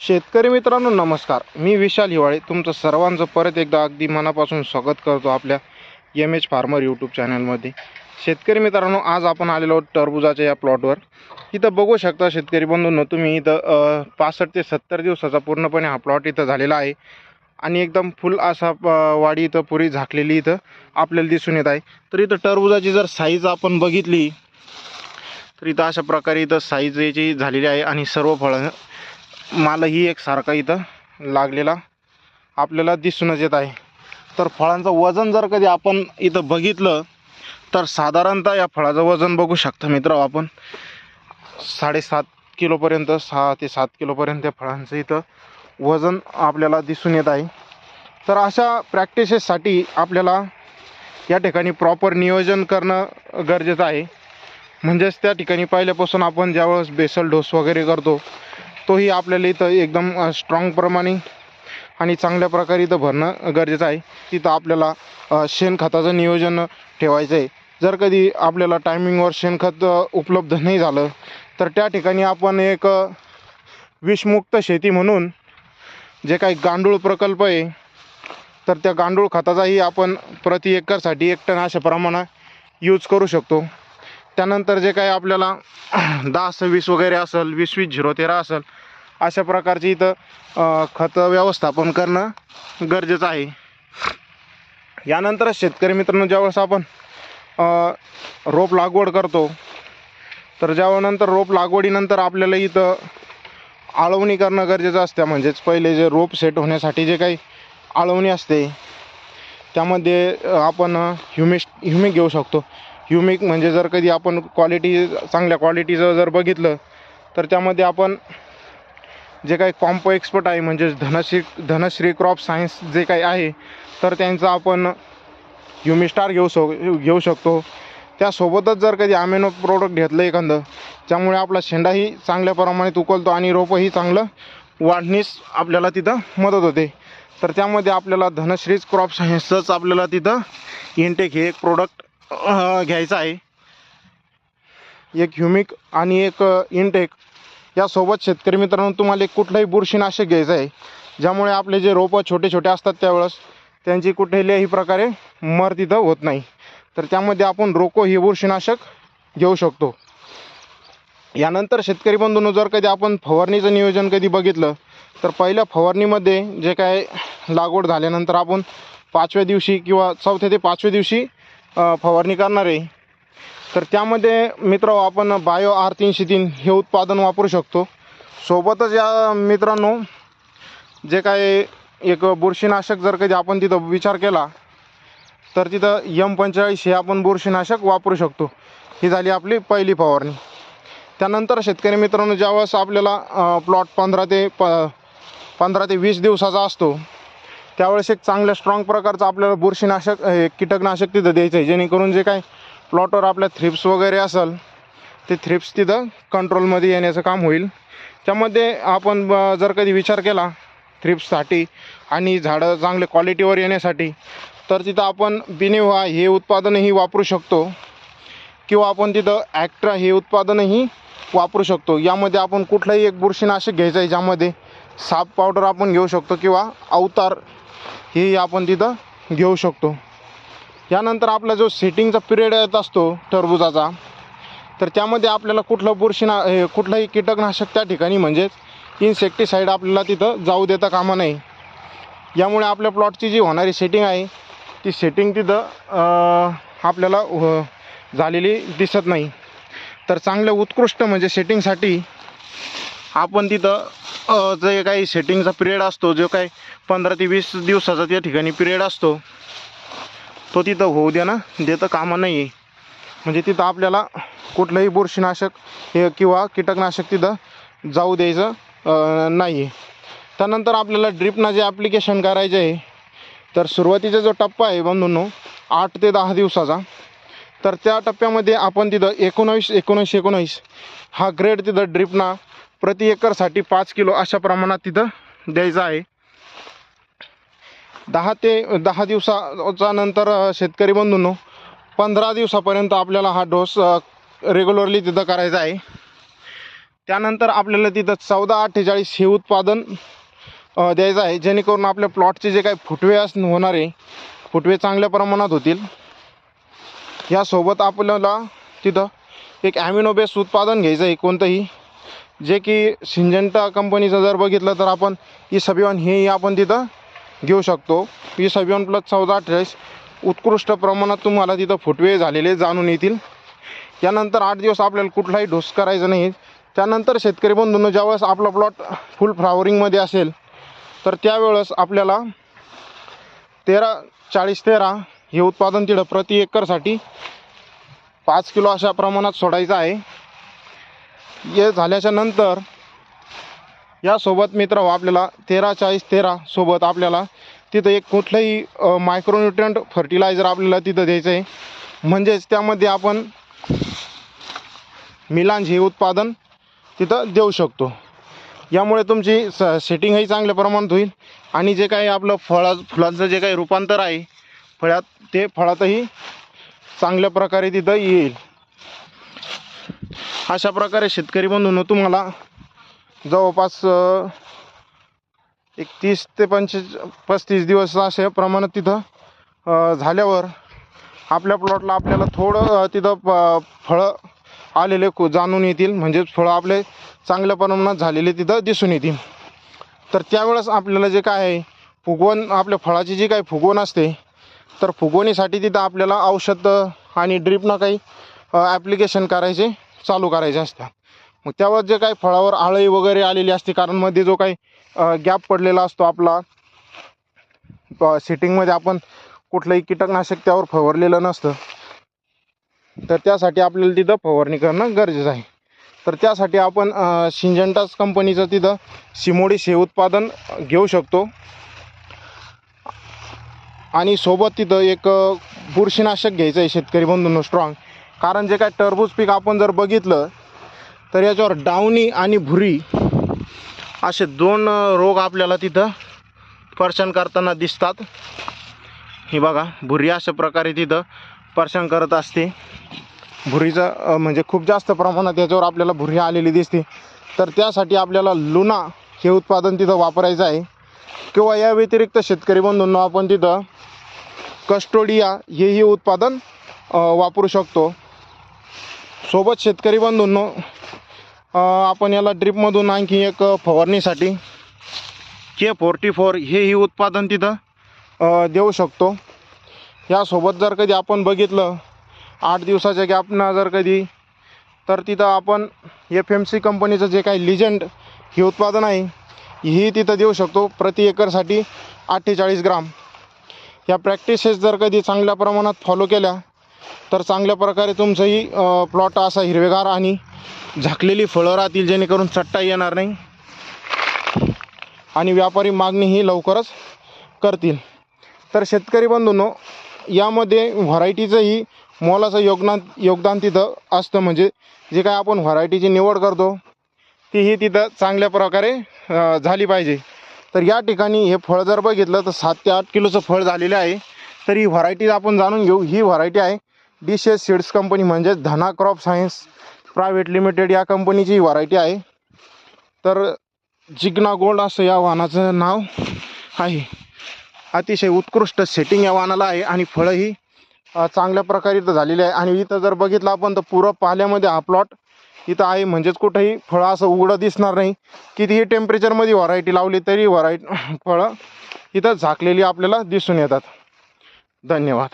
शेतकरी मित्रांनो नमस्कार. मी विशाल हिवाळे. तुमचं सर्वांचं परत एकदा अगदी मनापासून स्वागत करतो आपल्या एम एच फार्मर यूट्यूब चॅनलमध्ये शेतकरी मित्रांनो आज आपण आलेलो आहोत टरबुजाच्या या प्लॉटवर इथं बघू शकता शेतकरी बंधूंनो तुम्ही इथं पासष्ट ते सत्तर दिवसाचा पूर्णपणे हा प्लॉट इथं झालेला आहे. आणि एकदम फुल असा वाडी इथं पुरी झाकलेली इथं आपल्याला दिसून येत आहे. तर इथं टरबुजाची जर साईज आपण बघितली तर इथं अशा प्रकारे इथं साईज याची झालेली आहे आणि सर्व फळं मालही एक सारखा इथं लागलेला आपल्याला दिसूनच येत आहे. तर फळांचं वजन जर कधी आपण इथं बघितलं तर साधारणतः या फळाचं वजन बघू शकता मित्र आपण. साडेसात किलोपर्यंत सहा ते सात किलोपर्यंत या फळांचं इथं वजन आपल्याला दिसून येत आहे. तर अशा प्रॅक्टिसेससाठी आपल्याला या ठिकाणी प्रॉपर नियोजन करणं गरजेचं आहे. म्हणजेच त्या ठिकाणी पहिल्यापासून आपण ज्यावेळेस बेसल डोस वगैरे करतो तोही आपल्याला इथं एकदम स्ट्रॉंगप्रमाणे आणि चांगल्या प्रकारे इथं भरणं गरजेचं आहे. तिथं आपल्याला शेणखताचं नियोजन ठेवायचं आहे. जर कधी आपल्याला टायमिंगवर शेणखत उपलब्ध नाही झालं तर त्या ठिकाणी आपण एक विषमुक्त शेती म्हणून जे काही गांडूळ प्रकल्प आहे तर त्या गांडूळ खताचाही आपण प्रति एकरसाठी एक टन अशा प्रमाणात यूज करू शकतो. त्यानंतर जे काही आपल्याला दहा सव्वीस वगैरे असेल वीस वीस झिरो तेरा असेल अशा प्रकारची इथं खतं खत व्यवस्थापन करणं गरजेचं आहे. यानंतर शेतकरी मित्रांनो ज्यावेळेस आपण रोप लागवड करतो तर ज्यावेळेनंतर रोप लागवडीनंतर आपल्याला इथं आळवणी करणं गरजेचं असतं. म्हणजेच पहिले जे रोप सेट होण्यासाठी जे काही आळवणी असते त्यामध्ये आपण ह्युमिश ह्युमिक घेऊ शकतो. ह्युमिक म्हणजे जर कधी आपण क्वालिटी चांगल्या क्वालिटीचं जर बघितलं तर त्यामध्ये आपण जे काही कॉम्पो एक्सपर्ट आहे म्हणजेच धनश्री धनश्री क्रॉप सायन्स जे काही आहे तर त्यांचं आपण ह्युमिस्टार घेऊ शक घेऊ शकतो. त्यासोबतच जर कधी आमेनो प्रोडक्ट घेतलं एखादं त्यामुळे आपला शेंडाही चांगल्या प्रमाणात उकलतो आणि रोपंही चांगलं वाढणीस आपल्याला तिथं मदत होते. तर त्यामध्ये आपल्याला धनश्रीच क्रॉप सायन्सचंच आपल्याला तिथं इनटेक हे एक प्रोडक्ट घ्यायचा आहे. एक ह्युमिक आणि एक इनटेक यासोबत शेतकरी मित्रांनो तुम्हाला एक कुठलंही बुरशीनाशक घ्यायचं आहे. ज्यामुळे आपले जे रोपं छोटे छोटे असतात त्यावेळेस त्यांची कुठल्याही प्रकारे मर तिथं होत नाही. तर त्यामध्ये आपण रोको हे बुरशीनाशक घेऊ शकतो. यानंतर शेतकरी बंधूंनो जर कधी आपण फवारणीचं नियोजन कधी बघितलं तर पहिल्या फवारणीमध्ये जे काय लागवड झाल्यानंतर आपण पाचव्या दिवशी किंवा चौथ्या ते पाचव्या दिवशी फवारणी करणार. आहे तर त्यामध्ये मित्र आपण बायो आर तीनशे तीन हे उत्पादन वापरू शकतो. सोबतच या मित्रांनो जे काय एक बुरशीनाशक जर कधी आपण तिथं विचार केला तर तिथं यम पंचेचाळीस हे आपण बुरशीनाशक वापरू शकतो. ही झाली आपली पहिली फवारणी. त्यानंतर शेतकरी मित्रांनो ज्यावेळेस आपल्याला प्लॉट पंधरा ते प पंधरा ते वीस दिवसाचा असतो त्यावेळेस एक चांगल्या स्ट्रॉंग प्रकारचं आपल्याला बुरशीनाशक हे कीटकनाशक तिथं द्यायचं आहे जेणेकरून जे काय प्लॉटवर आपल्या थ्रिप्स वगैरे असेल ते थ्रिप्स तिथं कंट्रोलमध्ये येण्याचं काम होईल. त्यामध्ये आपण जर कधी विचार केला थ्रिप्ससाठी आणि झाडं चांगले क्वालिटीवर येण्यासाठी तर तिथं आपण बिनेव्हा हे उत्पादनही वापरू शकतो. किंवा आपण तिथं ॲक्ट्रा हे उत्पादनही वापरू शकतो. यामध्ये आपण कुठलंही एक बुरशीनाशक घ्यायचं आहे ज्यामध्ये साप पावडर आपण घेऊ शकतो किंवा अवतार हेही आपण तिथं घेऊ शकतो. यानंतर आपला जो सेटिंगचा पिरियड येत असतो टरबुजाचा तर त्यामध्ये आपल्याला कुठलं बुरशीना हे कुठलंही कीटकनाशक त्या ठिकाणी म्हणजेच इन्सेक्टिसाईड आपल्याला तिथं जाऊ देता कामा नाही यामुळे आपल्या प्लॉटची जी होणारी सेटिंग आहे ती सेटिंग तिथं आपल्याला झालेली दिसत नाही. तर चांगलं उत्कृष्ट म्हणजे सेटिंगसाठी आपण तिथं जे काही सेटिंगचा पिरियड असतो जो काही पंधरा ते वीस दिवसाचा त्या ठिकाणी पिरियड असतो तो तिथं होऊ द्या ना देतं कामं नाही आहे म्हणजे तिथं आपल्याला कुठलंही बुरशीनाशक हे किंवा कीटकनाशक तिथं जाऊ द्यायचं नाही आहे त्यानंतर आपल्याला ड्रिपनं जे ॲप्लिकेशन करायचं आहे तर सुरुवातीचा जो टप्पा आहे बंधूंनो आठ ते दहा दिवसाचा तर त्या टप्प्यामध्ये आपण तिथं एकोणावीस एकोणीस एकोणीस हा ग्रेड तिथं ड्रिपना प्रति एकरसाठी पाच किलो अशा प्रमाणात तिथं द्यायचं आहे. दहा ते दहा दिवसाचा नंतर शेतकरी बंधूंनो पंधरा दिवसापर्यंत आपल्याला हा डोस रेग्युलरली तिथं करायचा आहे. त्यानंतर आपल्याला तिथं चौदा अठ्ठेचाळीस हे उत्पादन द्यायचं आहे. जेणेकरून आपल्या प्लॉटचे जे काही फुटवे अस होणार आहे फुटवे चांगल्या प्रमाणात होतील. यासोबत आपल्याला तिथं एक ॲमिनो बेस उत्पादन घ्यायचं आहे कोणतंही. जे की सिंजंटा कंपनीचं जर बघितलं तर आपण ई सबिवन हेही आपण तिथं घेऊ शकतो. ई सबिवन प्लस चौदा अठ्ठावीस उत्कृष्ट प्रमाणात तुम्हाला तिथं फुटवे झालेले जाणून येतील. त्यानंतर आठ दिवस आपल्याला कुठलाही डोस करायचा नाही. त्यानंतर शेतकरी बंधूंनो ज्यावेळेस आपला प्लॉट फुल फ्लावरिंगमध्ये असेल तर त्यावेळेस आपल्याला तेरा चाळीस तेरा हे उत्पादन तिथं प्रति एकरसाठी पाच किलो अशा प्रमाणात सोडायचं आहे. हे झाल्याच्यानंतर यासोबत मित्र आपल्याला तेरा चाळीस तेरा सोबत आपल्याला तिथं एक कुठलंही मायक्रोन्युट्रंट फर्टिलायझर आपल्याला तिथं द्यायचं आहे. म्हणजेच त्यामध्ये आपण मिलांज हे उत्पादन तिथं देऊ शकतो. यामुळे तुमची स सेटिंगही चांगल्या प्रमाणात होईल आणि जे काही आपलं फळा फुलांचं जे काही रूपांतर आहे फळात ते फळातही चांगल्या प्रकारे तिथं येईल. अशा प्रकारे शेतकरी बंधूंनो तुम्हाला जवळपास एक तीस ते पंचवीस पस्तीस दिवस असे प्रमाणात तिथं झाल्यावर आपल्या प्लॉटला आपल्याला थोडं तिथं प फळं आलेले कु जाणून येतील. म्हणजेच फळं आपले चांगल्या प्रमाणात झालेले तिथं दिसून येतील. तर त्यावेळेस आपल्याला जे काय आहे फुगवण आपल्या फळाची जी काही फुगवण असते तर फुगवणीसाठी तिथं आपल्याला औषध आणि ड्रीपनं काही ॲप्लिकेशन करायचे. चालू करायच्या असतात मग त्यावर जे काही फळावर आळी वगैरे आलेली असते कारण मध्ये जो काही गॅप पडलेला असतो आपला सिटिंगमध्ये आपण कुठलंही कीटकनाशक त्यावर फवारलेलं नसतं. तर त्यासाठी आपल्याला तिथं फवारणी करणं गरजेचं आहे. तर त्यासाठी आपण सिंजंटास कंपनीचं तिथं सिमोडी हे उत्पादन घेऊ शकतो. आणि सोबत तिथं एक बुरशीनाशक घ्यायचं आहे शेतकरी बंधूंनो स्ट्रॉंग कारण जे काय टरबूज पीक आपण जर बघितलं तर याच्यावर डावणी आणि भुरी असे दोन रोग आपल्याला तिथं पर्शन करताना दिसतात. हे बघा भुरी अशा प्रकारे तिथं पर्शन करत असते. भुरीचं म्हणजे खूप जास्त प्रमाणात याच्यावर आपल्याला भुरी आलेली दिसते. तर त्यासाठी आपल्याला लुना हे उत्पादन तिथं वापरायचं आहे. किंवा या व्यतिरिक्त शेतकरी बंधूंना आपण तिथं कस्टोडिया हेही उत्पादन वापरू शकतो. सोबत शेतकरी बंधूंनो आपण याला ड्रीपमधून आणखी एक फवारणीसाठी के फोर्टी फोर हेही उत्पादन तिथं देऊ शकतो. यासोबत जर कधी आपण बघितलं आठ दिवसाच्या गॅपनं जर कधी तर तिथं आपण एफ एम सी कंपनीचं जे काही लिजंड हे उत्पादन आहे ही तिथं देऊ शकतो प्रति एकरसाठी अठ्ठेचाळीस ग्राम. या प्रॅक्टिसेस जर कधी चांगल्या प्रमाणात फॉलो केल्या तर चांगल्या प्रकारे तुमचंही प्लॉट असा हिरवेगार आणि झाकलेली फळं राहतील जेणेकरून चट्टा येणार नाही. आणि व्यापारी मागणी ही लवकरच करतील. तर शेतकरी बंधूंनो यामध्ये व्हरायटीचंही मोलाचं योगदान योगदान तिथं असतं. म्हणजे जे काय आपण व्हरायटीची निवड करतो तीही तिथं चांगल्या प्रकारे झाली पाहिजे. तर या ठिकाणी हे फळ जर बघितलं तर सात ते आठ किलोचं फळ झालेलं आहे. तर ही व्हरायटी आपण जाणून घेऊ. ही व्हरायटी आहे डिशेस सीड्स कंपनी म्हणजेच Dhana crop science private limited या कंपनीची व्हरायटी आहे. तर जिग्ना गोल्ड असं या वाहनाचं नाव आहे. अतिशय उत्कृष्ट सेटिंग या वाहनाला आहे आणि फळंही चांगल्या प्रकारे इथं झालेली आहे. आणि इथं जर बघितलं आपण तर पुरं पाल्यामध्ये हा प्लॉट इथं आहे. म्हणजेच कुठंही फळं असं उघडं दिसणार नाही. कितीही टेम्परेचरमध्ये व्हरायटी लावली तरी व्हरायटी फळं इथं झाकलेली आपल्याला दिसून येतात. धन्यवाद.